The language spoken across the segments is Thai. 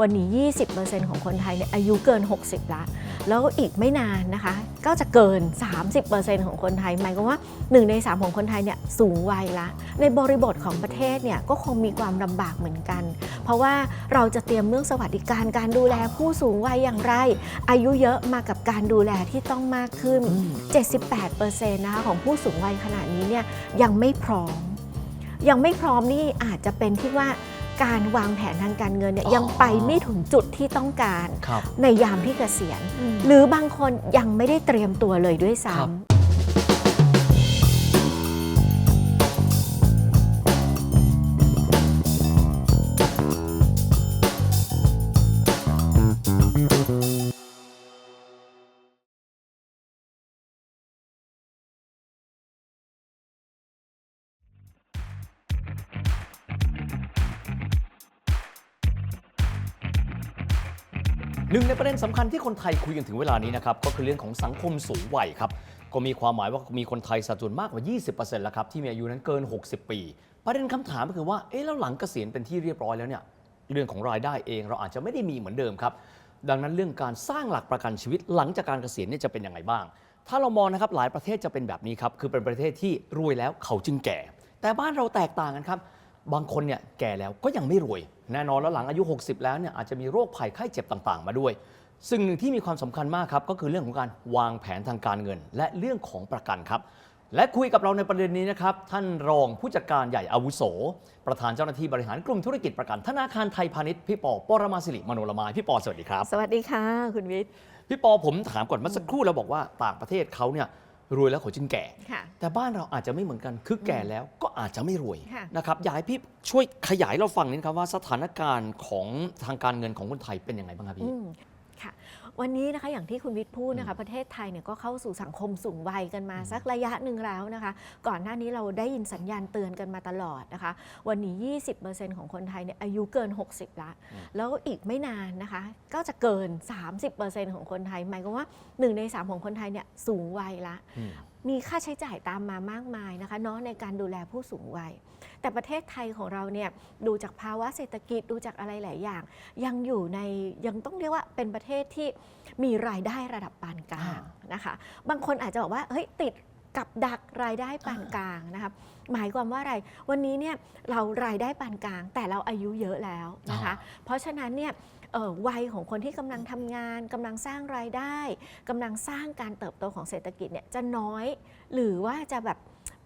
วันนี้ 20%ของคนไทยเนี่ยอายุเกิน 60 ละ แล้วอีกไม่นานนะคะ ก็จะเกิน 30%ของคนไทย หมายความว่า 1 ใน 3 ของคนไทยเนี่ยสูงวัยละ ในบริบทของประเทศเนี่ยก็คงมีความลำบากเหมือนกัน เพราะว่าเราจะเตรียมเรื่องสวัสดิการการดูแลผู้สูงวัยอย่างไร อายุเยอะมากับการดูแลที่ต้องมากขึ้น 78%นะคะของผู้สูงวัยขณะนี้เนี่ยยังไม่พร้อม ยังไม่พร้อมนี่อาจจะเป็นที่ว่า การวางแผนทางการเงินเนี่ยอ๋อยังไปไม่ถึงจุดที่ต้องการครับในยามที่เกษียณ หรือบางคนยังไม่ได้เตรียมตัวเลยด้วยซ้ครับำ หนึ่งในประเด็นสำคัญที่คนไทยคุยกันถึงเวลานี้นะครับก็คือเรื่องของสังคมสูงวัยครับก็มีความหมายว่ามีคนไทยสัดส่วนมากกว่า 20%แล้วครับที่มีอายุนั้นเกิน 60 ปี ประเด็นคำถามก็คือว่าเอ๊ะแล้วหลังเกษียณเป็นที่เรียบร้อยแล้วเนี่ยเรื่องของรายได้เองเราอาจจะไม่ได้มีเหมือนเดิมครับดังนั้นเรื่องการสร้างหลักประกันชีวิตหลังจากการเกษียณเนี่ยจะเป็นยังไงบ้าง ถ้าเรามองนะครับหลายประเทศจะเป็นแบบนี้ครับคือเป็นประเทศที่รวยแล้วเขาจึงแก่ แต่บ้านเราแตกต่างกันครับ บางคนเนี่ยแก่แล้วก็ยังไม่รวย แน่นอนแล้วหลังอายุ 60 แล้วเนี่ยอาจจะมีโรคภัยไข้เจ็บต่างๆ มาด้วย ซึ่งหนึ่งที่มีความสำคัญมากครับก็คือเรื่องของการวางแผนทางการเงิน และเรื่องของประกันครับ และคุยกับเราในประเด็นนี้นะครับท่านรองผู้จัดการใหญ่อาวุโส ประธานเจ้าหน้าที่บริหารกลุ่มธุรกิจประกันธนาคารไทยพาณิชย์พี่ปอปรมาสิริมโนรมายพี่ปอสวัสดีครับ สวัสดีค่ะ คุณวิทย์พี่ปอผมถามก่อนเมื่อสักครู่เราบอกว่าต่างประเทศเขาเนี่ย รวยแล้วเขาจึงแก่ค่ะแต่บ้านเราอาจจะไม่เหมือนกัน คือแก่แล้วก็อาจจะไม่รวยค่ะนะครับอยากให้พี่ช่วยขยายเราฟังนิดครับว่าสถานการณ์ของทางการเงินของคนไทยเป็นยังไงบ้างครับพี่อืมค่ะ วันนี้นะคะอย่างที่คุณวิทย์พูดนะคะ ประเทศไทยเนี่ยก็เข้าสู่สังคมสูงวัยกันมาสักระยะหนึ่งแล้วนะคะ ก่อนหน้านี้เราได้ยินสัญญาณเตือนกันมาตลอดนะคะ วันนี้ 20%ของคนไทยเนี่ยอายุเกิน 60 ละอืมแล้วอีกไม่นานนะคะ ก็จะเกิน 30%ของคนไทยหมายความว่า 1 ใน 3 ของคนไทยเนี่ยสูงวัยละอื มีค่าใช้จ่ายตามมามากมายนะคะเนาะในการดูแลผู้สูงวัย แต่ประเทศไทยของเราเนี่ยดูจากภาวะเศรษฐกิจดูจากอะไรหลายอย่าง ยังอยู่ในยังต้องเรียกว่าเป็นประเทศที่มีรายได้ระดับปานกลางนะคะ บางคนอาจจะบอกว่าเฮ้ยติดกับดักรายได้ปานกลางนะคะหมายความว่าอะไร วันนี้เนี่ยเรารายได้ปานกลาง แต่เราอายุเยอะแล้วนะคะ เพราะฉะนั้นเนี่ย วัยของคนที่กำลังทำงานกำลังสร้างรายได้กำลังสร้างการเติบโตของเศรษฐกิจเนี่ยจะน้อย หรือว่าจะแบบ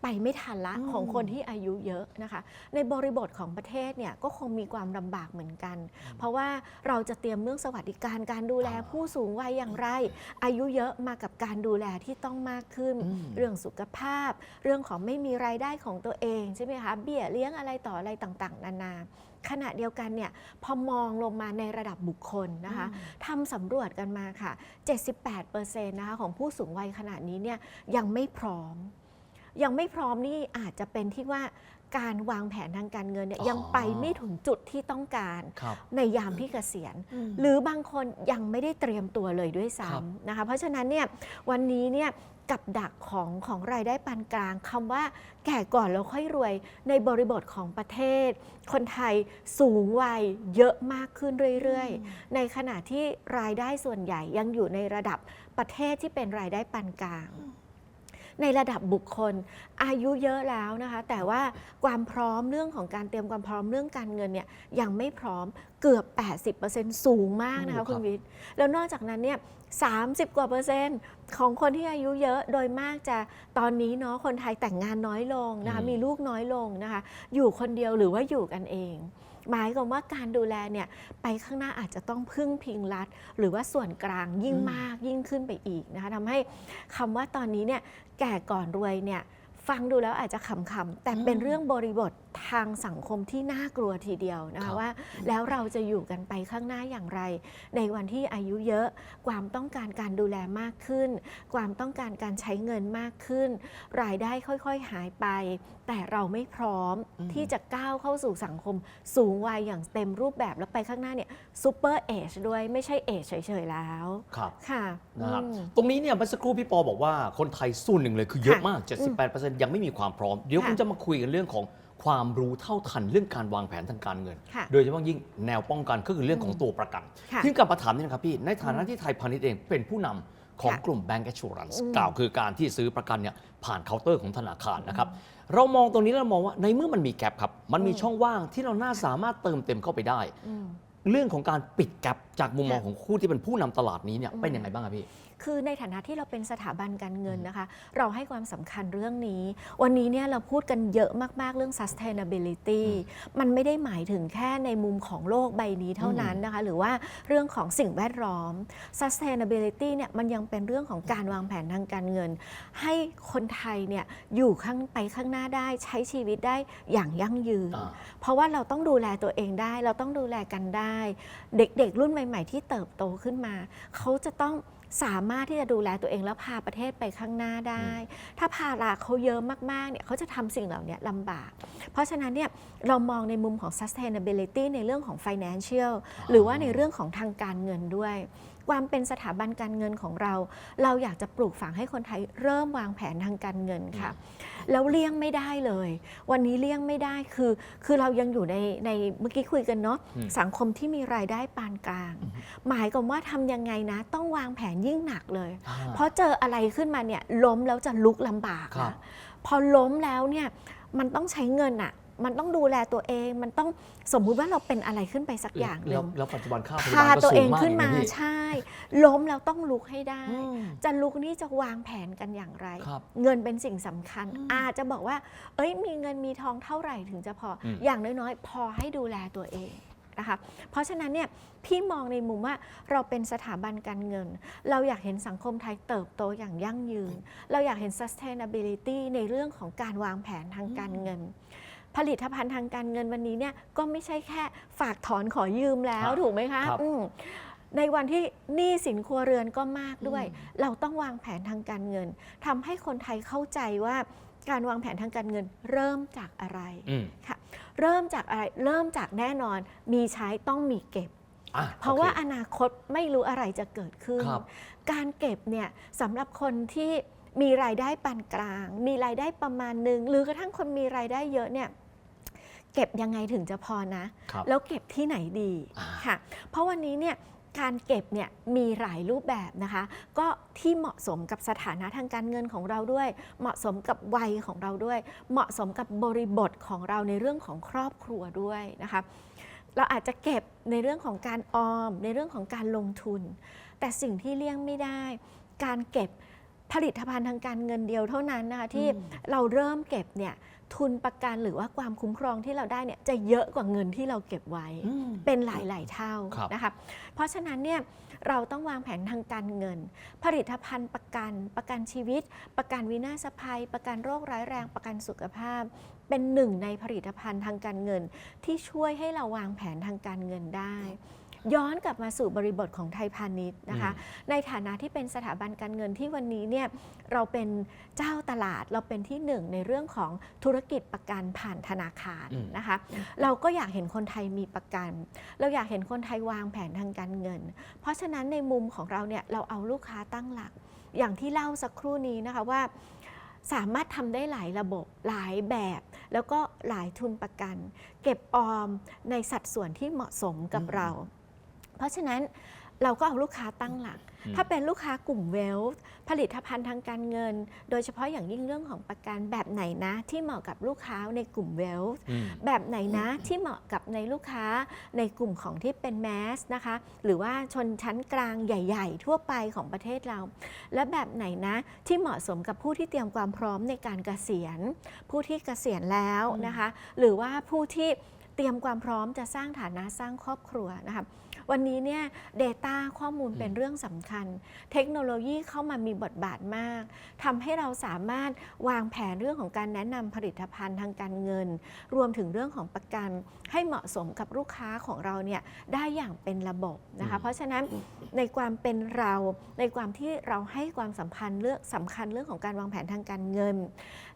ไปไม่ทันละอืมของคนที่อายุเยอะนะคะ ในบริบทของประเทศเนี่ยก็คงมีความลำบากเหมือนกัน เพราะว่าเราจะเตรียมเรื่องสวัสดิการการดูแลผู้สูงวัยอย่างไร อายุเยอะมากับการดูแลที่ต้องมากขึ้นอืมเรื่องสุขภาพ เรื่องของไม่มีรายได้ของตัวเองใช่ไหมคะเบี้ยเลี้ยงอะไรต่ออะไรต่างๆ นานา ขณะเดียวกันเนี่ยพอมองลงมาในระดับบุคคลนะคะทำสำรวจกันมาค่ะ 78%นะคะของผู้สูงวัยขณะนี้เนี่ยยังไม่พร้อม ยังไม่พร้อมนี่อาจจะเป็นที่ว่าการวางแผนทางการเงินเนี่ยอ๋อยังไปไม่ถึงจุดที่ต้องการครับในยามที่เกษียณอืมหรือบางคนยังไม่ได้เตรียมตัวเลยด้วยครับซ้ำนะคะ เพราะฉะนั้นเนี่ยวันนี้เนี่ย กับดักของของรายได้ปานกลางคำว่าแก่ก่อนแล้วค่อยรวยในบริบทของประเทศ คนไทยสูงวัยเยอะมากขึ้นเรื่อยๆ ในขณะที่รายได้ส่วนใหญ่ยังอยู่ในระดับประเทศที่เป็นรายได้ปานกลาง ในระดับบุคคล อายุเยอะแล้วนะคะ แต่ว่าความพร้อมเรื่องของการเตรียมความพร้อมเรื่องการเงินเนี่ยยังไม่พร้อมเกือบ 80%สูงมากนะโอ้คะครับคุณวิทย์แล้วนอกจากนั้นเนี่ย30 กว่าเปอร์เซ็นต์ของคนที่อายุเยอะโดยมากจะตอนนี้เนาะคนไทยแต่งงานน้อยลงนะคะอืมมีลูกน้อยลงนะคะ อยู่คนเดียวหรือว่าอยู่กันเอง หมายความว่าการดูแลเนี่ยไปข้างหน้าอาจจะต้องพึ่งพิงรัฐ หรือว่าส่วนกลางยิ่งอืมมากยิ่งขึ้นไปอีกนะคะทำให้คำว่าตอนนี้เนี่ยแก่ก่อนรวยเนี่ยฟังดูแล้วอาจจะขำๆแต่เป็นเรื่องบริบท ทางสังคมที่น่ากลัวทีเดียวนะครัคะบ ว่า แล้วเราจะอยู่กันไปข้างหน้าอย่างไร ในวันที่อายุเยอะ ความต้องการการดูแลมากขึ้น ความต้องการการใช้เงินมากขึ้น รายได้ค่อยๆหายไป แต่เราไม่พร้อมอืม ที่จะก้าวเข้าสู่สังคม สูงวัยอย่างเต็มรูปแบบแล้วไปข้างหน้าเนี่ยซูเปอร์เอจด้วยไม่ใช่เอจเฉยๆแล้วครับค่ะนะครับอืม ตรงนี้เนี่ยเมื่อสักครู่พี่ปอบอกว่าคนไทยส่วนหนึ่งเลยคือเยอะค่ะมาก 78%ยังไม่มีความพร้อม เดี๋ยวค่ะ คุณจะมาคุยกันเรื่องของ ความรู้เท่าทันเรื่องการวางแผนทางการเงิน ค่ะโดยเฉพาะยิ่งแนวป้องกันก็คือเรื่องของตัวประกันค่ะ ที่กลับมาถามนี่นะครับพี่ ในฐานะที่ไทยพาณิชย์เองเป็นผู้นำของค่ะกลุ่ม Bank Assurance อืมกล่าวคือการที่ซื้อประกันเนี่ยผ่านเคาน์เตอร์ของธนาคารนะครับ เรามองตรงนี้แล้วมองว่าในเมื่อมันมีแกลบครับ มันมีอืมช่องว่างที่เราน่าสามารถเติมเต็มเข้าไปได้ อืม เรื่องของการปิดแกลบจากมุมมองค่ะ ของผู้ที่เป็นผู้นำตลาดนี้เนี่ยอืมเป็นยังไงบ้างครับพี่ คือในฐานะที่เราเป็นสถาบันการเงินนะคะ เราให้ความสำคัญเรื่องนี้ วันนี้เนี่ยเราพูดกันเยอะมากๆเรื่อง sustainability มันไม่ได้หมายถึงแค่ในมุมของโลกใบนี้เท่านั้นนะคะ หรือว่าเรื่องของสิ่งแวดล้อม sustainability เนี่ยมันยังเป็นเรื่องของการวางแผนทางการเงิน ให้คนไทยเนี่ยอยู่ข้างไปข้างหน้าได้ใช้ชีวิตได้อย่างยั่งยืนอ่าเพราะว่าเราต้องดูแลตัวเองได้ เราต้องดูแลกันได้ เด็กๆ รุ่นใหม่ ๆ ที่เติบโตขึ้นมา เขาจะต้อง สามารถที่จะดูแลตัวเองแล้วพาประเทศไปข้างหน้าได้ ถ้าภาระเขาเยอะมากๆเนี่ยเขาจะทำสิ่งเหล่านี้ลำบาก เพราะฉะนั้นเนี่ยเรามองในมุมของ sustainability ในเรื่องของ financial หรือว่าในเรื่องของทางการเงินด้วย ความเป็นสถาบันการเงินของเรา เราอยากจะปลูกฝังให้คนไทยเริ่มวางแผนทางการเงินค่ะ แล้วเลี่ยงไม่ได้เลย วันนี้เลี่ยงไม่ได้คือ คือเรายังอยู่ในในเมื่อกี้คุยกันเนาะอืมสังคมที่มีรายได้ปานกลาง หมายความว่าทำยังไงนะ ต้องวางแผนยิ่งหนักเลยอ่าเพราะเจออะไรขึ้นมาเนี่ยล้มแล้วจะลุกลำบากครับนะพอล้มแล้วเนี่ยมันต้องใช้เงินอะ มันต้องดูแลตัวเอง มันต้องสมมุติว่าเราเป็นอะไรขึ้นไปสักอย่างหแล้นึ่วงแล้วปัจจุบันค่าพยาพาบาลก็ตัวสูเองงมากขึ้นมาะพี่ ใช่ ล้มแล้วต้องลุกให้ได้ อืม จะลุกนี่จะวางแผนกันอย่างไร ครับ เงินเป็นสิ่งสำคัญ อาจจะบอกว่า เอ้ย มีเงินมีทองเท่าไหร่ถึงจะพออมอย่างน้อยๆ พอให้ดูแลตัวเองนะคะ เพราะฉะนั้นเนี่ย พี่มองในมุมว่าเราเป็นสถาบันการเงิน เราอยากเห็นสังคมไทยเติบโตอย่างยั่งยืน เราอยากเห็น sustainability ในเรื่องของการวางแผนทางการเงิน ผลิตภัณฑ์ทางการเงินวันนี้เนี่ยก็ไม่ใช่แค่ฝากถอนขอยืมแล้วครับถูกไหมคะครับ อืมในวันที่หนี้สินครัวเรือนก็มากด้วยอืมเราต้องวางแผนทางการเงินทำให้คนไทยเข้าใจว่าการวางแผนทางการเงินเริ่มจากอะไร อืมค่ะเริ่มจากอะไรเริ่มจากแน่นอนมีใช้ต้องมีเก็บ อะเพราะโอค ว่าอนาคตไม่รู้อะไรจะเกิดขึ้น ครับ การเก็บเนี่ยสำหรับคนที่มีรายได้ปานกลาง มีรายได้ประมาณหนึ่งหรือกระทั่งคนมีรายได้เยอะเนี่ย เก็บยังไงถึงจะพอนะ ครับแล้วเก็บที่ไหนดีอ่า ค่ะ เพราะวันนี้เนี่ยการเก็บเนี่ยมีหลายรูปแบบนะคะ ก็ที่เหมาะสมกับสถานะทางการเงินของเราด้วย เหมาะสมกับวัยของเราด้วย เหมาะสมกับบริบทของเราในเรื่องของครอบครัวด้วยนะคะ เราอาจจะเก็บในเรื่องของการออม ในเรื่องของการลงทุน แต่สิ่งที่เลี่ยงไม่ได้ การเก็บผลิตภัณฑ์ทางการเงินเดียวเท่านั้นนะคะที่เราเริ่มเก็บเนี่ย ทุนประกันหรือว่าความคุ้มครองที่เราได้เนี่ยจะเยอะกว่าเงินที่เราเก็บไว้อืมเป็นหลาย ๆ เท่าครับนะคะเพราะฉะนั้นเนี่ยเราต้องวางแผนทางการเงิน ผลิตภัณฑ์ประกันประกันชีวิต ประกันวินาศภัย ประกันโรคร้ายแรง ประกันสุขภาพ เป็นหนึ่งในผลิตภัณฑ์ทางการเงิน ที่ช่วยให้เราวางแผนทางการเงินได้ ย้อนกลับมาสู่บริบทของไทยพาณิชย์นะคะ ในฐานะที่เป็นสถาบันการเงินที่วันนี้เนี่ยเราเป็นเจ้าตลาดเราเป็นที่หนึ่งในเรื่องของธุรกิจประกันผ่านธนาคารอืมนะคะ เราก็อยากเห็นคนไทยมีประกัน เราอยากเห็นคนไทยวางแผนทางการเงิน เพราะฉะนั้นในมุมของเราเนี่ยเราเอาลูกค้าตั้งหลัก อย่างที่เล่าสักครู่นี้นะคะว่าสามารถทำได้หลายระบบหลายแบบ แล้วก็หลายทุนประกัน เก็บออมในสัดส่วนที่เหมาะสมกับอืมเรา เพราะฉะนั้นเราก็เอาลูกค้าตั้งหลักอืมถ้าเป็นลูกค้ากลุ่มเวลส์ผลิตภัณฑ์ทางการเงิน โดยเฉพาะอย่างยิ่งเรื่องของประกันแบบไหนนะ ที่เหมาะกับลูกค้าในกลุ่มเวลส์อืมแบบไหนนะที่เหมาะกับในลูกค้าในกลุ่มของที่เป็นแมสนะคะ หรือว่าชนชั้นกลางใหญ่ ๆ ทั่วไปของประเทศเรา และแบบไหนนะที่เหมาะสมกับผู้ที่เตรียมความพร้อมในการเกษียณ ผู้ที่เกษียณแล้วนะคะ หรือว่าผู้ที่เตรียมความพร้อมจะสร้างฐานะสร้างครอบครัวนะคะ วันนี้เนี่ย Data ข้อมูลเป็นเรื่องสำคัญ เทคโนโลยีเข้ามามีบทบาทมากทำให้เราสามารถวางแผนเรื่องของการแนะนำผลิตภัณฑ์ทางการเงิน รวมถึงเรื่องของประกัน ให้เหมาะสมกับลูกค้าของเราเนี่ยได้อย่างเป็นระบบนะคะอืมเพราะฉะนั้นในความเป็นเราในความที่เราให้ความสัมพันธ์เรื่องสำคัญเรื่องของการวางแผนทางการเงิน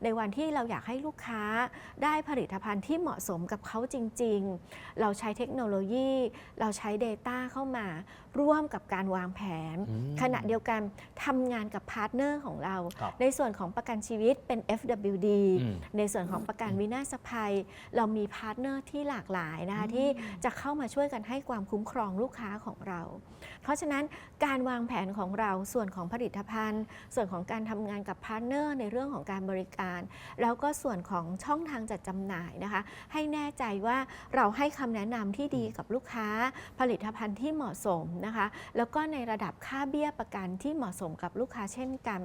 ในวันที่เราอยากให้ลูกค้าได้ผลิตภัณฑ์ที่เหมาะสมกับเขาจจริงเราใช้เทคโนโลยี เราใช้ Data เข้ามา ร่วมกับการวางแผนอืมขณะเดียวกันทำงานกับพาร์ทเนอร์ของเราครับในส่วนของประกันชีวิตเป็น FWD อืมในส่วนของประกันวินาศภัย เรามีพาร์ทเนอร์ที่หลากหลายนะคะที่จะเข้ามาช่วยกันให้ความคุ้มครองลูกค้าของเรา เพราะฉะนั้นการวางแผนของเราส่วนของผลิตภัณฑ์ ส่วนของการทำงานกับพาร์ทเนอร์ในเรื่องของการบริการ แล้วก็ส่วนของช่องทางจัดจำหน่ายนะคะ ให้แน่ใจว่าเราให้คำแนะนำที่ดีกับลูกค้า ผลิตภัณฑ์ที่เหมาะสมนะคะ แล้วก็ในระดับค่าเบี้ยประกันที่เหมาะสมกับลูกค้าเช่นกัน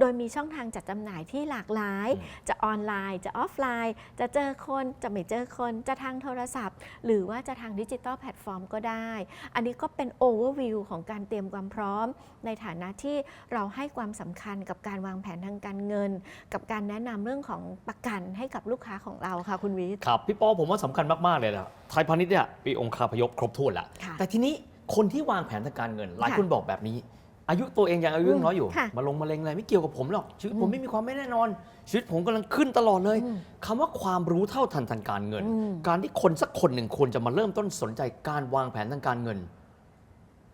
โดยมีช่องทางจัดจำหน่ายที่หลากหลายอืมจะออนไลน์ จะออฟไลน์ จะเจอคน จะไม่เจอคน จะทางโทรศัพท์ หรือว่าจะทางดิจิตอลแพลตฟอร์มก็ได้ อันนี้ก็เป็นโอเวอร์วิวของการเตรียมความพร้อม ในฐานะที่เราให้ความสำคัญกับการวางแผนทางการเงิน กับการแนะนำเรื่องของประกันให้กับลูกค้าของเราค่ะคุณวิทย์ครับพี่ปอผมว่าสำคัญมาก ๆ เลยนะไทยพาณิชย์เนี่ยมีองค์คาพยพครบถ้วนแล้วค่ะแต่ทีนี้ คนที่วางแผนทางการเงิน หลายค่ะคนบอกแบบนี้ อายุตัวเองยังอายุยังน้อยอยู่ค่ะมาลงมะเร็งอะไรไม่เกี่ยวกับผมหรอกชีวิตผมอืมไม่มีความไม่แน่นอน ชีวิตผมกำลังขึ้นตลอดเลยอืมคำว่าความรู้เท่าทันทางการเงินอืมการที่คนสักคนหนึ่งควรจะมาเริ่มต้นสนใจการวางแผนทางการเงิน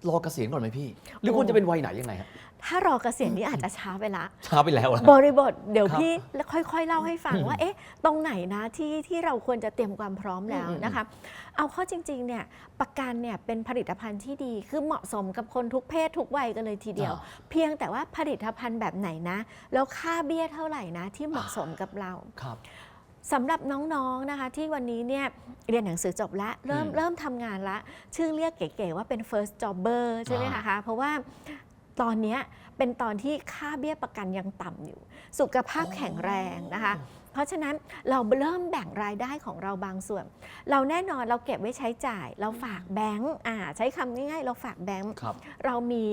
รอเกษียณก่อนไหมพี่ หรือควรจะเป็นวัยไหนยังไงฮะ ถ้ารอเกษียณนี่อาจจะช้าไปละ ช้าไปแล้วอะบริบทเดี๋ยวครับพี่ค่อย ๆ เล่าให้ฟังอืมว่า เอ๊ะ ตรงไหนนะที่ที่เราควรจะเตรียมความพร้อมแล้วอืมอืม นะคะ เอาเข้อจริง ๆ เนี่ยประกันเนี่ยเป็นผลิตภัณฑ์ที่ดี คือเหมาะสมกับคนทุกเพศทุกวัยกันเลยทีเดียวอ่าเพียงแต่ว่าผลิตภัณฑ์แบบไหนนะ แล้วค่าเบี้ยเท่าไหร่นะ ที่เหมาะสมกับเรา ครับ สำหรับน้องๆ นะคะที่วันนี้เนี่ยเรียนหนังสือจบแล้วเริ่มอืมเริ่มทำงานละ ชื่อเรียกเก๋ๆว่าเป็น first jobber ใช่ไหมอ่าคะ เพราะว่า ตอนเนี้ยเป็นตอนที่ค่าเบี้ยประกันยังต่ำอยู่ สุขภาพแข็งแรงนะคะ เพราะฉะนั้นเราเริ่มแบ่งรายได้ของเราบางส่วน เราแน่นอนเราเก็บไว้ใช้จ่าย เราฝากแบงก์อ่าใช้คำง่ายๆ เราฝากแบงก์ครับเรามี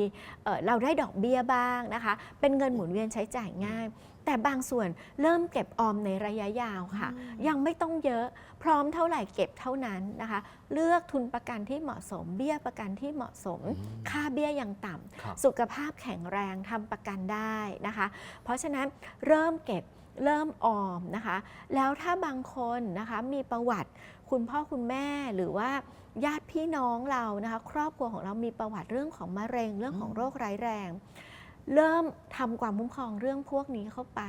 เอ่อเราได้ดอกเบี้ยบ้างนะคะ เป็นเงินหมุนเวียนใช้จ่ายง่าย แต่บางส่วนเริ่มเก็บออมในระยะยาวค่ะ ยังไม่ต้องเยอะพร้อมเท่าไหร่เก็บเท่านั้นนะคะ เลือกทุนประกันที่เหมาะสม เบี้ยประกันที่เหมาะสมอืมค่าเบี้ยยังต่ครับำสุขภาพแข็งแรงทำประกันได้นะคะ เพราะฉะนั้นเริ่มเก็บเริ่มออมนะคะ แล้วถ้าบางคนนะคะมีประวัติคุณพ่อคุณแม่หรือว่าญาติพี่น้องเรานะคะ ครอบครัวของเรามีประวัติเรื่องของมะเร็งเรื่องของโรคร้ายแรง เริ่มทำความคุ้มครองเรื่องพวกนี้เข้าไป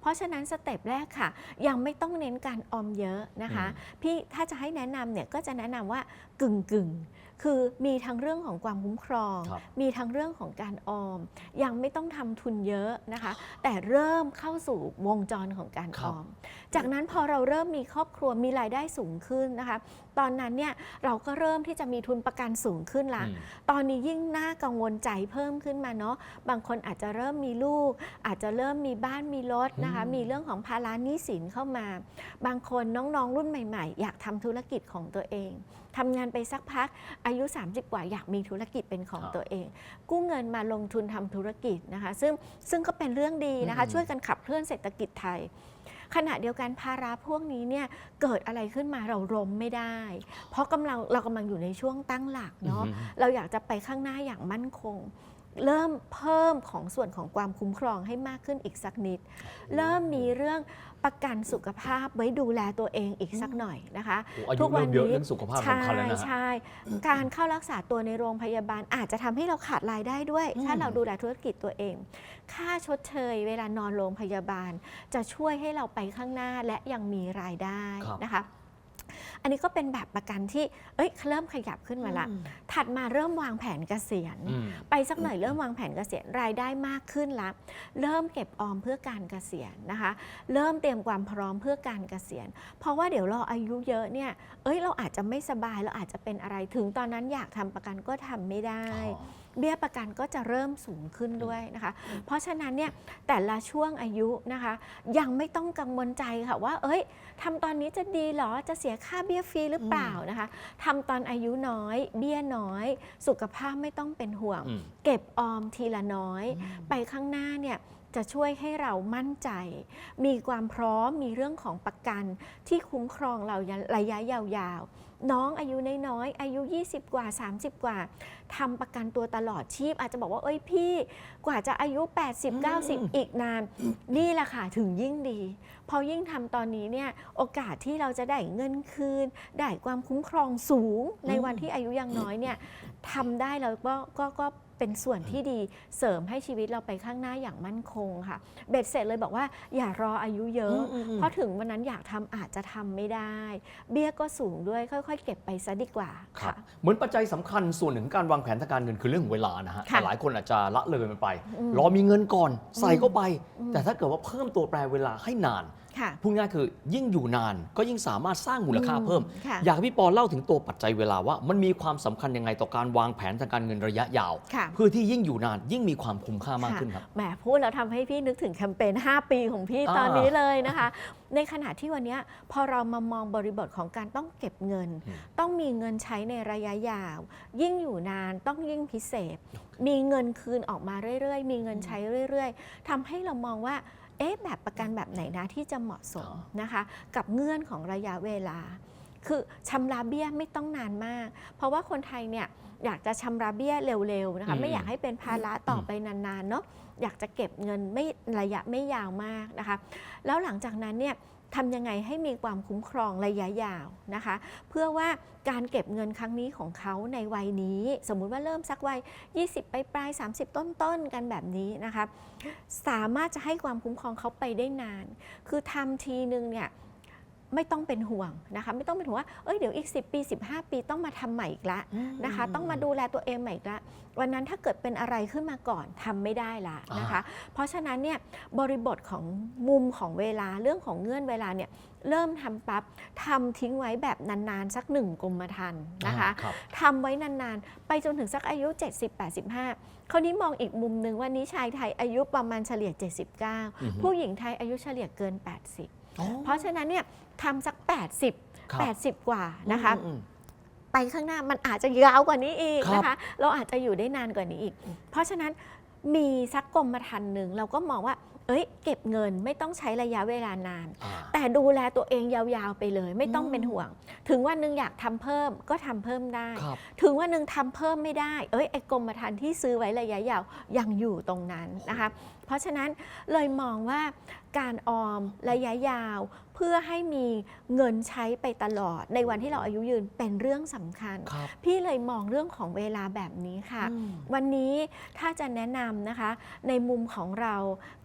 เพราะฉะนั้นสเต็ปแรกค่ะ ยังไม่ต้องเน้นการออมเยอะนะคะ พี่ถ้าจะให้แนะนำเนี่ยก็จะแนะนำว่ากึ่งกึ่งๆคือมีทั้งเรื่องของความคุ้มครอง ครับ มีทั้งเรื่องของการออม ยังไม่ต้องทำทุนเยอะนะคะ แต่เริ่มเข้าสู่วงจรของการคอรับอม จากนั้นพอเราเริ่มมีครอบครัวมีรายได้สูงขึ้นนะคะ ตอนนั้นเนี่ยเราก็เริ่มที่จะมีทุนประกันสูงขึ้นละ อืม ตอนนี้ยิ่งน่ากังวลใจเพิ่มขึ้นมาเนาะ บางคนอาจจะเริ่มมีลูก อาจจะเริ่มมีบ้านมีรถนะคะ อืม มีเรื่องของภาระหนี้สินเข้ามา บางคนน้องๆรุ่นใหม่ ๆ อยากทำธุรกิจของตัวเอง ทำงานไปสักพักอายุ 30 กว่าอยากมีธุรกิจเป็นของครับตัวเอง กู้เงินมาลงทุนทำธุรกิจนะคะซึ่งซึ่งก็เป็นเรื่องดีนะคะอืมช่วยกันขับเคลื่อนเศรษฐกิจไทยขณะเดียวกันภาระพวกนี้เนี่ยเกิดอะไรขึ้นมาเราล้มไม่ได้ เพราะกำลังเรากำลังอยู่ในช่วงตั้งหลักเนาะอืมเราอยากจะไปข้างหน้าอย่างมั่นคง เริ่มเพิ่มของส่วนของความคุ้มครองให้มากขึ้นอีกสักนิด เริ่มมีเรื่องประกันสุขภาพไว้ดูแลตัวเองอีกสักหน่อยนะคะ โอ้อายุเริ่มเยอะเรื่องสุขภาพใช่สำคัญแล้วนะฮะ ใช่การเข้ารักษาตัวในโรงพยาบาลอาจจะทำให้เราขาดรายได้ด้วย อืม ถ้าเราดูแลธุรกิจตัวเอง ค่าชดเชยเวลานอนโรงพยาบาล จะช่วยให้เราไปข้างหน้าและยังมีรายได้ครับนะคะ อันนี้ก็เป็นแบบประกันที่เอ้ยเริ่มขยับขึ้นมาละถัดมาเริ่มวางแผนเกษียณอืมไปสักหน่อยเริ่มวางแผนเกษียณรายได้มากขึ้นละเริ่มเก็บออมเพื่อการเกษียณนะคะ เริ่มเตรียมความพร้อมเพื่อการเกษียณ เพราะว่าเดี๋ยวเราอายุเยอะเนี่ยเอ้ยเราอาจจะไม่สบายเราอาจจะเป็นอะไรถึงตอนนั้นอยากทำประกันก็ทำไม่ได้อ๋อ เบี้ยประกันก็จะเริ่มสูงขึ้นด้วยนะคะ เพราะฉะนั้นเนี่ยแต่ละช่วงอายุนะคะ ยังไม่ต้องกังวลใจค่ะว่า เอ้ยทำตอนนี้จะดีเหรอจะเสียค่าเบี้ยฟรีหรือเปล่านะคะทำตอนอายุน้อย เบี้ยน้อย สุขภาพไม่ต้องเป็นห่วงอืมเก็บออมทีละน้อย ไปข้างหน้าเนี่ยจะช่วยให้เรามั่นใจ มีความพร้อมมีเรื่องของประกันที่คุ้มครองเราระยะยาวๆ น้องอายุน้อยๆอายุ 20 กว่า 30 กว่าทำประกันตัวตลอดชีพ อาจจะบอกว่าเอ้ยพี่กว่าจะอายุ 80 90 อีกนาน นี่แหละค่ะถึงยิ่งดี พอยิ่งทำตอนนี้เนี่ยโอกาสที่เราจะได้เงินคืน ได้ความคุ้มครองสูงในวันที่อายุยังน้อยเนี่ย ทำได้แล้วก็ก็ก็เป็นส่วนที่ดีเสริมให้ชีวิตเราไปข้างหน้าอย่างมั่นคงค่ะ เบ็ดเสร็จเลยบอกว่าอย่ารออายุเยอะ อืมอืมอืม เพราะถึงวันนั้นอยากทำอาจจะทำไม่ได้ เบี้ยก็สูงด้วยค่อย ๆ เก็บไปซะดีกว่าครับ ค่ะ เหมือนปัจจัยสำคัญส่วนหนึ่งของการวางแผนทางการเงินคือเรื่องของเวลานะฮะค่ะแต่หลายคนอาจจะละเลยมันไป อืมรอมีเงินก่อนใส่เข้าไปอืมแต่ถ้าเกิดว่าเพิ่มตัวแปรเวลาให้นานค่ะ พูดง่ายคือยิ่งอยู่นานก็ยิ่งสามารถสร้างมูลค่าเพิ่มค่ะอยากให้พี่ปอเล่าถึงตัวปัจจัยเวลาว่า มันมีความสำคัญยังไงต่อการวางแผนทางการเงินระยะยาวค่ะเพื่อที่ยิ่งอยู่นานยิ่งมีความคุ้มค่ามากขึ้นครับแหมพูดแล้วทำให้พี่นึกถึงแคมเปญ5 ปีของพี่อ่าตอนนี้เลยนะคะ ในขณะที่วันเนี้ยพอเรามามองบริบทของการต้องเก็บเงินอืมต้องมีเงินใช้ในระยะยาว ยิ่งอยู่นานต้องยิ่งพิเศษ มีเงินคืนออกมาเรื่อยๆ มีเงินใช้เรื่อย ๆทำให้เรามองว่า เอ๊ะแบบประกันแบบไหนนะที่จะเหมาะสมอ๋อนะคะ กับเงื่อนของระยะเวลา คือชำระเบี้ยไม่ต้องนานมาก เพราะว่าคนไทยเนี่ยอยากจะชำระเบี้ยเร็วๆนะคะไม่อยากให้เป็นภาระต่อไปนานๆเนาะอยากจะเก็บเงินไม่ระยะไม่ยาวมากนะคะ แล้วหลังจากนั้นเนี่ย ทำยังไงให้มีความคุ้มครองระยะยาวนะคะ เพื่อว่าการเก็บเงินครั้งนี้ของเขาในวัยนี้ สมมุติว่าเริ่มสักวัย 20 ไปปลาย 30 ต้นๆ กันแบบนี้นะคะ สามารถจะให้ความคุ้มครองเขาไปได้นาน คือทำทีนึงเนี่ย ไม่ต้องเป็นห่วงนะคะ ไม่ต้องเป็นห่วงว่าเอ้ยเดี๋ยวอีก 10 ปี 15 ปีต้องมาทำใหม่อีกละนะคะ ต้องมาดูแลตัวเองใหม่อีกละวันนั้นถ้าเกิดเป็นอะไรขึ้นมาก่อนทำไม่ได้ละนะคะ เพราะฉะนั้นเนี่ยบริบทของมุมของเวลาเรื่องของเงื่อนเวลาเนี่ยเริ่มทำปั๊บทำทิ้งไว้แบบนาน ๆ สักหนึ่งกรมธรรม์นะคะอ่ารับทำไว้นาน ๆ ไปจนถึงสักอายุ 70-85 คราวนี้มองอีกมุมหนึ่งว่านี้ชายไทยอายุประมาณเฉลี่ยอือฮึ79 ผู้หญิงไทยอายุเฉลี่ยเกิน 80อ๋อ เพราะฉะนั้นเนี่ยทำสัก 80ครับ80 กว่านะคะอืมไปข้างหน้ามันอาจจะยาวกว่านี้อีกครับนะคะ เราอาจจะอยู่ได้นานกว่านี้อีก เพราะฉะนั้นมีสักกรมธรรม์หนึ่งเราก็มองว่า เอ้ย เก็บเงินไม่ต้องใช้ระยะเวลานานอ่าแต่ดูแลตัวเองยาวๆไปเลย ไม่ต้องอืมเป็นห่วง ถึงวันหนึ่งอยากทำเพิ่มก็ทำเพิ่มได้ครับถึงวันหนึ่งทำเพิ่มไม่ได้ เอ้ยไอ้กรมธรรม์ที่ซื้อไว้ระยะยาวยังอยู่ตรงนั้นนะคะ เพราะฉะนั้นเลยมองว่าการออมระยะยาว เพื่อให้มีเงินใช้ไปตลอด ในวันที่เราอายุยืนเป็นเรื่องสำคัญครับพี่เลยมองเรื่องของเวลาแบบนี้ค่ะอืมวันนี้ถ้าจะแนะนำนะคะ ในมุมของเรา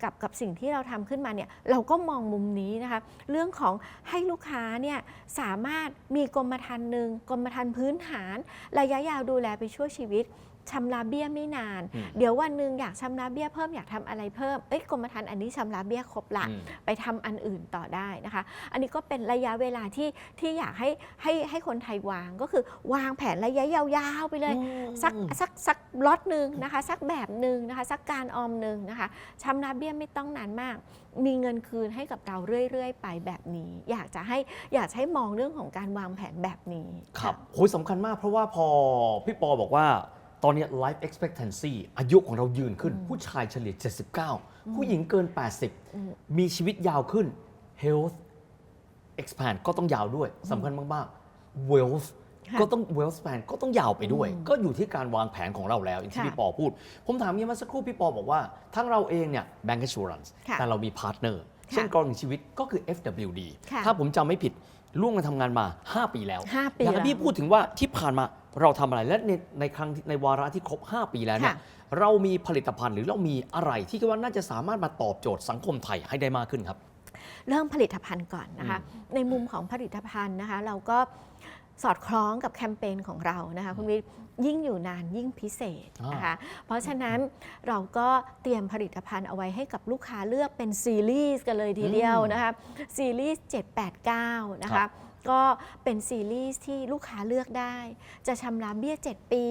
กับกับสิ่งที่เราทำขึ้นมาเนี่ยเราก็มองมุมนี้นะคะ เรื่องของให้ลูกค้าเนี่ยสามารถมีกรมธรรม์หนึ่งกรมธรรม์พื้นฐาน ระยะยาวดูแลไปชั่วชีวิต ชำระเบี้ยไม่นาน อืมเดี๋ยววันหนึ่งอยากชำระเบี้ยเพิ่มอยากทำอะไรเพิ่มเอ้ยกรมธรรม์อันนี้ชำระเบี้ยครบละอืม ไปทำอันอื่นต่อได้นะคะ อันนี้ก็เป็นระยะเวลาที่ที่อยากให้ให้ให้คนไทยวางก็คือวางแผนระยะยาวๆไปเลย สักสักสักล็อตหนึ่งนะคะ สักแบบหนึ่งนะคะ สักการออมหนึ่งนะคะชำระเบี้ยไม่ต้องนานมาก มีเงินคืนให้กับเราเรื่อยๆ ไปแบบนี้ อยากจะให้อยากจะให้มองเรื่องของการวางแผนแบบนี้ ครับะโหยสำคัญมากเพราะว่าพอพี่ปอบอกว่า ตอนเนี้ย life expectancy อายุของเรายืนขึ้น ผู้ชายเฉลี่ย 79 ผู้หญิงเกินอืม80 มีชีวิตยาวขึ้น health expand ก็ต้องยาวด้วยสำคัญมากๆ wealth ค่ะก็ต้อง wealth span ก็ต้องยาวไปด้วยอืมก็อยู่ที่การวางแผนของเราแล้วอย่างที่ค่ะพี่ปอพูด ผมถามงี้เมื่อสักครู่พี่ปอบอกว่า ทั้งเราเองเนี่ย bank assurance ค่ะแต่เรามีพาร์ทเนอร์ค่ะเช่นกรณีชีวิตก็คือ FWD ค่ะถ้าผมจำไม่ผิดร่วมกันทำงานมา 5 ปีแล้วห้าปีอยากให้แล้วพี่พูดถึงว่าที่ผ่านมา เราทำอะไรและในในครั้งที่ในวาระที่ครบ 5 ปีแล้วเนี่ยค่ะเรามีผลิตภัณฑ์หรือเรามีอะไรที่คิดว่าน่าจะสามารถมาตอบโจทย์สังคมไทยให้ได้มากขึ้นครับ เริ่มผลิตภัณฑ์ก่อนนะคะ ในมุมของผลิตภัณฑ์นะคะ เราก็สอดคล้องกับแคมเปญของเรานะคะคุณวิทย์ยิ่งอยู่นานยิ่งพิเศษนะคะเพราะฉะนั้นเราก็เตรียมผลิตภัณฑ์เอาไว้ให้กับลูกค้าเลือกเป็นซีรีส์กันเลยทีเดียวนะคะซีรีส์789 นะครัคะบ ก็เป็นซีรีส์ที่ลูกค้าเลือกได้ จะชำระเบี้ย 7 ปี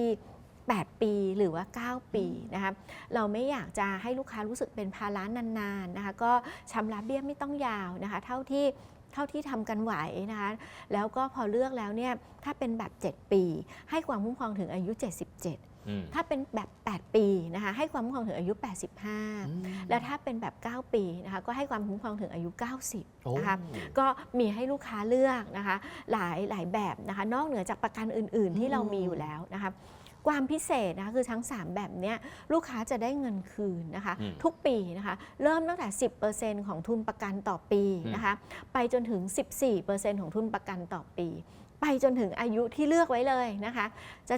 8 ปีหรือว่า 9 ปีนะคะเราไม่อยากจะให้ลูกค้ารู้สึกเป็นภาระนานๆนะคะก็ชำระเบี้ยไม่ต้องยาวนะคะเท่าที่เท่าที่ทำกันไหวนะคะแล้วก็พอเลือกแล้วเนี่ยถ้าเป็นแบบ 7 ปี ให้ความคุ้มครองถึงอายุ 77 ถ้าเป็นแบบ 8 ปีนะคะให้ความคุ้มครองถึงอายุอืม85 แล้วถ้าเป็นแบบ 9 ปีนะคะก็ให้ความคุ้มครองถึงอายุ 90โอ้นะคะก็มีให้ลูกค้าเลือกนะคะหลายหลายแบบนะคะนอกเหนือจากประกันอื่น ๆ ที่เรามีอยู่แล้วนะคะความพิเศษนะคะคือทั้ง 3 แบบเนี้ยลูกค้าจะได้เงินคืนนะคะอืมทุกปีนะคะเริ่มตั้งแต่ 10%ของทุนประกันต่อปีนะคะไปจนถึง 14%ของทุนประกันต่อปี ไปจนถึงอายุที่เลือกไว้เลยนะคะ จะ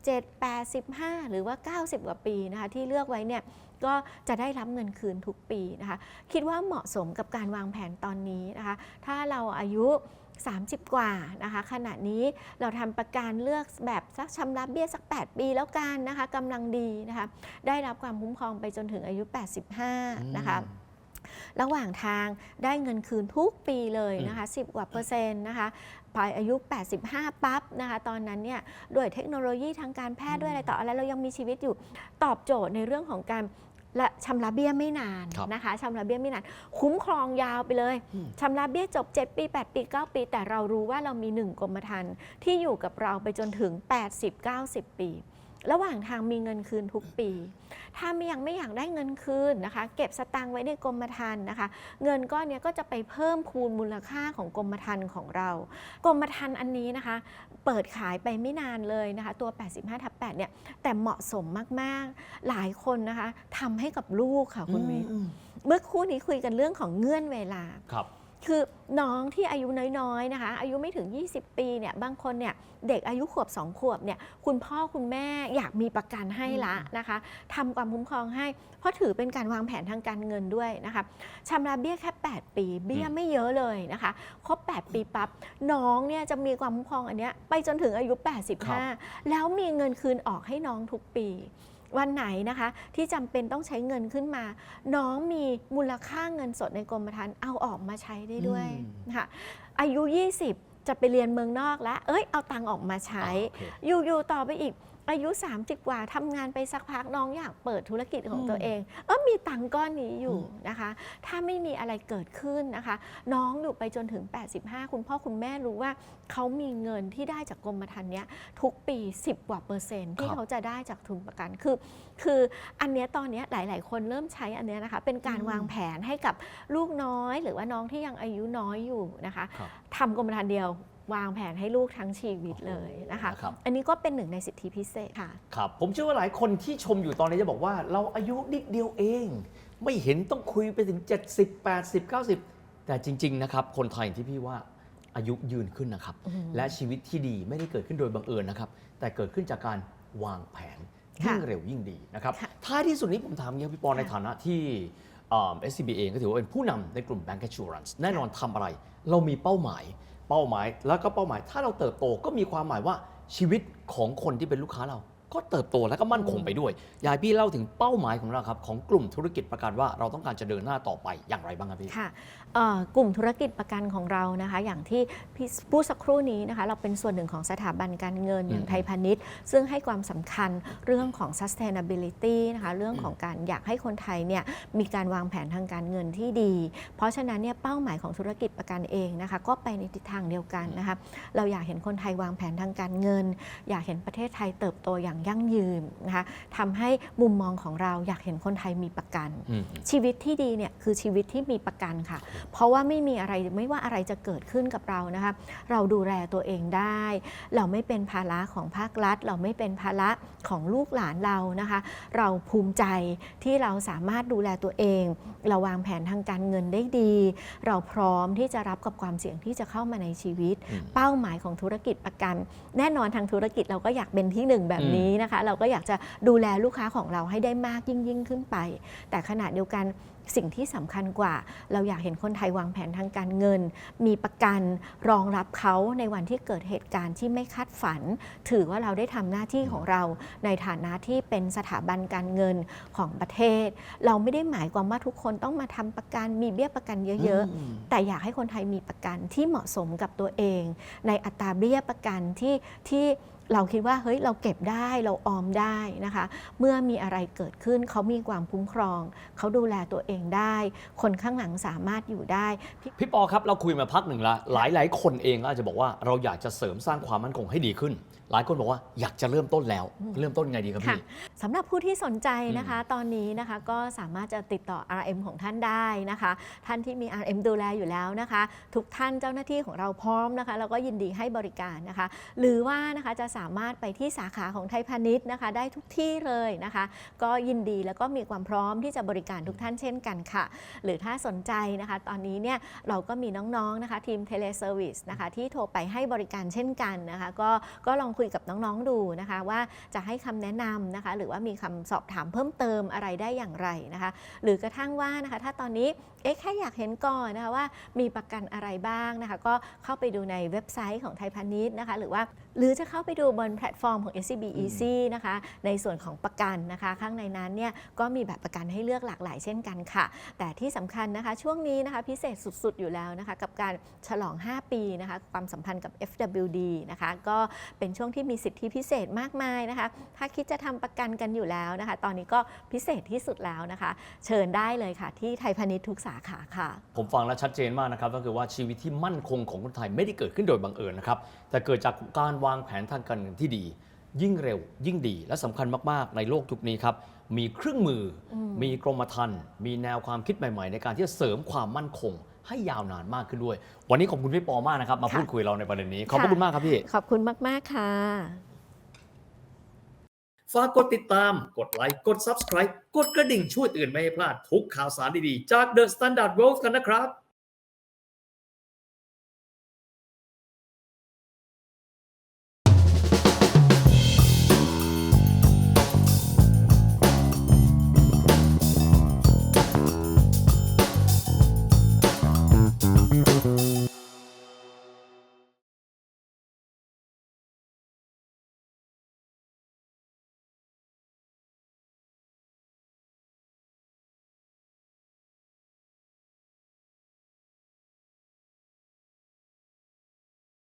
77 85 หรือว่า 90 กว่าปีนะคะ ที่เลือกไว้เนี่ยก็จะได้รับเงินคืนทุกปีนะคะ คิดว่าเหมาะสมกับการวางแผนตอนนี้นะคะ ถ้าเราอายุ 30 กว่านะคะขณะนี้เราทำประกันเลือกแบบสักชำระเบี้ยสัก 8 ปีแล้วกันนะคะกำลังดีนะคะ ได้รับความคุ้มครองไปจนถึงอายุ 85 นะคะ ระหว่างทางได้เงินคืนทุกปีเลยนะคะ 10 กว่าเปอร์เซ็นต์นะคะพออายุ 85 ปั๊บนะคะ ตอนนั้นเนี่ยด้วยเทคโนโลยีทางการแพทย์ด้วยอะไรต่ออะไรเรายังมีชีวิตอยู่ตอบโจทย์ในเรื่องของการและชำระเบี้ยไม่นานครับนะคะชำระเบี้ยไม่นาน คุ้มครองยาวไปเลยอืมชำระเบี้ยจบ 7 ปี 8 ปี 9 ปี แต่เรารู้ว่าเรามีหนึ่งกรมธรรม์ที่อยู่กับเราไปจนถึง 80-90 ปี ระหว่างทางมีเงินคืนทุกปี ถ้าไม่ยังไม่อยากได้เงินคืนนะคะ เก็บสตางค์ไว้ในกรมธรรม์นะคะ เงินก้อนเนี้ยก็จะไปเพิ่มคูณมูลค่าของกรมธรรม์ของเรา กรมธรรม์อันนี้นะคะ เปิดขายไปไม่นานเลยนะคะ ตัว 85ทับ8เนี่ยแต่เหมาะสมมากๆหลายคนนะคะทำให้กับลูกค่ะคุณวิทย์อืมเมื่อครู่นี้คุยกันเรื่องของเงื่อนเวลาครับ คือน้องที่อายุน้อยๆนะคะ อายุไม่ถึง 20 ปีเนี่ยบางคนเนี่ยเด็กอายุขวบ 2 ขวบเนี่ยคุณพ่อคุณแม่อยากมีประกันให้ละนะคะทำความคุ้มครองให้ เพราะถือเป็นการวางแผนทางการเงินด้วยนะคะชำระเบี้ยแค่ 8 ปี เบี้ยอืมไม่เยอะเลยนะคะครบ 8 ปีปั๊บน้องเนี่ยจะมีความคุ้มครองอันเนี้ยไปจนถึงอายุ 85 แล้วมีเงินคืนออกให้น้องทุกปี วันไหนนะคะที่จำเป็นต้องใช้เงินขึ้นมา น้องมีมูลค่าเงินสดในกรมธรรม์เอาออกมาใช้ได้ด้วยอืมนะคะอายุ 20 จะไปเรียนเมืองนอกแล้ว เอ้ยเอาตังค์ออกมาใช้อ่าโอเคอยู่ๆต่อไปอีก อายุ 30 กว่าทำงานไปสักพักน้องอยากเปิดธุรกิจของอืมตัวเอง เออมีตังค์ก้อนนี้อยู่อืมนะคะ ถ้าไม่มีอะไรเกิดขึ้นนะคะ น้องอยู่ไปจนถึง 85 คุณพ่อคุณแม่รู้ว่าเขามีเงินที่ได้จากกรมธรรม์เนี้ยทุกปี 10 กว่าเปอร์เซ็นต์ที่ครับเขาจะได้จากทุนประกันคือคืออันเนี้ยตอนเนี้ยหลาย ๆ คนเริ่มใช้อันเนี้ยนะคะ เป็นการวางแผนให้กับลูกน้อย หรือว่าน้องที่ยังอายุน้อยอยู่นะคะครับทำกรมธรรม์เดียว วางแผนให้ลูกทั้งชีวิตเลยนะคะนะครับ อันนี้ก็เป็นหนึ่งในสิทธิพิเศษค่ะ ครับ ผมเชื่อว่าหลายคนที่ชมอยู่ตอนนี้จะบอกว่า เราอายุนิดเดียวเอง ไม่เห็นต้องคุยไปถึง 70 80 90 แต่จริง ๆ นะครับ คนไทยอย่างที่พี่ว่าอายุยืนขึ้นนะครับ อืมและชีวิตที่ดีไม่ได้เกิดขึ้นโดยบังเอิญนะครับ แต่เกิดขึ้นจากการวางแผนค่ะยิ่งเร็วยิ่งดีนะครับค่ะท้ายที่สุดนี้ผมถามอย่างนี้พี่ปอในค่ะ ฐานะที่เอ่อ SCB เองก็ถือว่าเป็นผู้นำในกลุ่ม Bank Assurance แน่นอนทำอะไร เรามีเป้าหมาย เป้าหมายแล้วก็เป้าหมาย ถ้าเราเติบโตก็มีความหมายว่าชีวิตของคนที่เป็นลูกค้าเรา ก็เติบโตและก็มั่นคงไปด้วยอยากให้พี่เล่าถึงเป้าหมายของเราครับ ของกลุ่มธุรกิจประกันว่าเราต้องการจะเดินหน้าต่อไปอย่างไรบ้างครับพี่ค่ะเอ่อกลุ่มธุรกิจประกันของเรานะคะ อย่างที่พี่พูดสักครู่นี้นะคะ เราเป็นส่วนหนึ่งของสถาบันการเงินอย่างอืมไทยพาณิชย์ ซึ่งให้ความสำคัญเรื่องของ sustainability นะคะเรื่องของการอยากให้คนไทยเนี่ยมีการวางแผนทางการเงินที่ดี เพราะฉะนั้นเนี่ยเป้าหมายของธุรกิจประกันเองนะคะ ก็ไปในทิศทางเดียวกันนะคะเราอยากเห็นคนไทยวางแผนทางการเงิน อยากเห็นประเทศไทยเติบโตอย่างยั่งยืนนะคะทำให้มุมมองของเราอยากเห็นคนไทยมีประกันอืมชีวิตที่ดีเนี่ยคือชีวิตที่มีประกันค่ะ เพราะว่าไม่มีอะไรไม่ว่าอะไรจะเกิดขึ้นกับเรานะคะเราดูแลตัวเองได้ เราไม่เป็นภาระของภาครัฐ เราไม่เป็นภาระของลูกหลานเรานะคะ เราภูมิใจที่เราสามารถดูแลตัวเอง เราวางแผนทางการเงินได้ดี เราพร้อมที่จะรับกับความเสี่ยงที่จะเข้ามาในชีวิตอืมเป้าหมายของธุรกิจประกัน แน่นอนทางธุรกิจเราก็อยากเป็นที่หนึ่งแบบนี้นะคะ เราก็อยากจะดูแลลูกค้าของเราให้ได้มากยิ่งยิ่งขึ้นไป แต่ขณะเดียวกัน สิ่งที่สำคัญกว่า เราอยากเห็นคนไทยวางแผนทางการเงิน มีประกันรองรับเขาในวันที่เกิดเหตุการณ์ที่ไม่คาดฝัน ถือว่าเราได้ทำหน้าที่ของเราในฐานะที่เป็นสถาบันการเงินของประเทศ เราไม่ได้หมายความว่าทุกคนต้องมาทำประกันมีเบี้ยประกันเยอะอืมๆแต่อยากให้คนไทยมีประกันที่เหมาะสมกับตัวเอง ในอัตราเบี้ยประกันที่ที่เราคิดว่าเฮ้ยเราเก็บได้เราออมได้นะคะ เมื่อมีอะไรเกิดขึ้นเขามีความคุ้มครอง เขาดูแลตัวเองได้ คนข้างหลังสามารถอยู่ได้ พี่ปอครับเราคุยมาพักหนึ่งละหลายหลายๆคนเองก็อาจจะบอกว่าเราอยากจะเสริมสร้างความมั่นคงให้ดีขึ้น หลายคนบอกว่าอยากจะเริ่มต้นแล้ว เริ่มต้นยังไงดีครับค่ะพี่ สำหรับผู้ที่สนใจนะคะ ตอนนี้นะคะก็สามารถจะติดต่อ RM ของท่านได้นะคะ ท่านที่มี RM ดูแลอยู่แล้วนะคะ ทุกท่านเจ้าหน้าที่ของเราพร้อมนะคะเราก็ยินดีให้บริการนะคะ หรือว่านะคะจะสามารถไปที่สาขาของไทยพาณิชย์นะคะ ได้ทุกที่เลยนะคะ ก็ยินดีแล้วก็มีความพร้อมที่จะบริการทุกท่านเช่นกันค่ะ หรือถ้าสนใจนะคะ ตอนนี้เนี่ยเราก็มีน้องๆนะคะทีมเทเลเซอร์วิสนะคะที่โทรไปให้บริการเช่นกันนะคะ ก็ก็ลองคุยกับน้องๆดูนะคะ ว่าจะให้คำแนะนำนะคะ หรือว่ามีคำสอบถามเพิ่มเติมอะไรได้อย่างไรนะคะ หรือกระทั่งว่านะคะ ถ้าตอนนี้เอ๊ะแค่อยากเห็นก่อนนะคะว่ามีประกันอะไรบ้างนะคะ ก็เข้าไปดูในเว็บไซต์ของไทยพาณิชย์นะคะ หรือว่าหรือจะเข้าไปดูบนแพลตฟอร์มของ SCB Easy นะคะ ในส่วนของประกันนะคะ ข้างในนั้นเนี่ยก็มีแบบประกันให้เลือกหลากหลายเช่นกันค่ะ แต่ที่สำคัญนะคะช่วงนี้นะคะพิเศษสุดๆอยู่แล้วนะคะ กับการฉลอง 5 ปีนะคะความสัมพันธ์กับ FWD นะคะก็เป็นช่วงที่มีสิทธิพิเศษมากมายนะคะ ถ้าคิดจะทำประกันกันอยู่แล้วนะคะ ตอนนี้ก็พิเศษที่สุดแล้วนะคะ เชิญได้เลยค่ะ ที่ไทยพาณิชย์ทุกสาขาค่ะ ผมฟังแล้วชัดเจนมากนะครับก็คือว่าชีวิตที่มั่นคงของคนไทยไม่ได้เกิดขึ้นโดยบังเอิญนะครับแต่เกิดจากการวางแผนทางการเงินที่ดี ยิ่งเร็ว ยิ่งดี และสำคัญมากๆ ในโลกยุคนี้ครับมีเครื่องมืออมมีกรมธรรม์มีแนวความคิดใหม่ ๆ ในการที่จะเสริมความมั่นคง ให้ยาวนานมากขึ้นด้วย วันนี้ขอบคุณพี่ปอมากนะครับ มาค่ะพูดคุยเราในประเด็นนี้ ขอบพระค่ะคุณมากครับพี่ ขอบคุณมาก ๆ ค่ะ ฝากกดติดตาม กดไลค์ กด Subscribe กดกระดิ่งช่วยเตือนไม่ให้พลาดทุกข่าวสารดี ๆ จาก The Standard World กันนะครับ